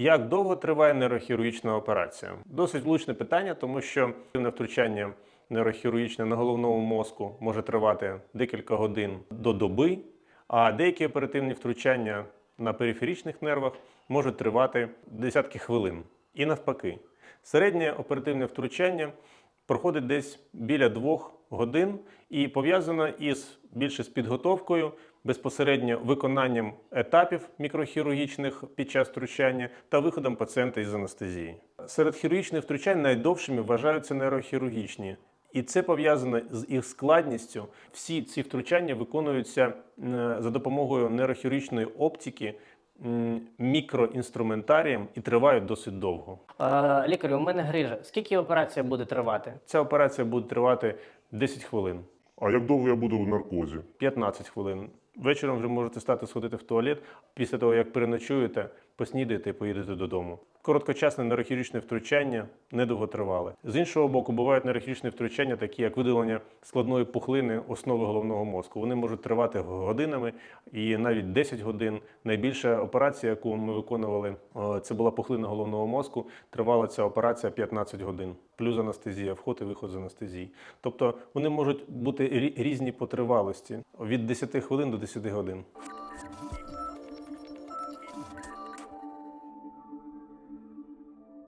Як довго триває нейрохірургічна операція? Досить влучне питання, тому що втручання нейрохірургічне на головному мозку може тривати декілька годин до доби, а деякі оперативні втручання на периферичних нервах можуть тривати десятки хвилин. І навпаки, середнє оперативне втручання проходить десь біля двох годин і пов'язано із більше з підготовкою, безпосередньо виконанням етапів мікрохірургічних під час втручання та виходом пацієнта із анестезії. Серед хірургічних втручань найдовшими вважаються нейрохірургічні. І це пов'язано з їх складністю. Всі ці втручання виконуються за допомогою нейрохірургічної оптики мікроінструментарієм і тривають досить довго. Е, лікарю, у мене грижа. Скільки операція буде тривати? Ця операція буде тривати 10 хвилин, А як довго я буду в наркозі? 15 хвилин. Вечором вже можете стати сходити в туалет після того, як переночуєте, поснідаєте і поїдете додому. Короткочасне нейрохірургічне втручання недовготривале. З іншого боку, бувають нейрохірургічні втручання, такі як видалення складної пухлини основи головного мозку. Вони можуть тривати годинами і навіть 10 годин. Найбільша операція, яку ми виконували, е, це була пухлина головного мозку. Тривала ця операція 15 годин, плюс анестезія, вход і виход з анестезії. Тобто вони можуть бути різні по тривалості від 10 хвилин до 10 годин.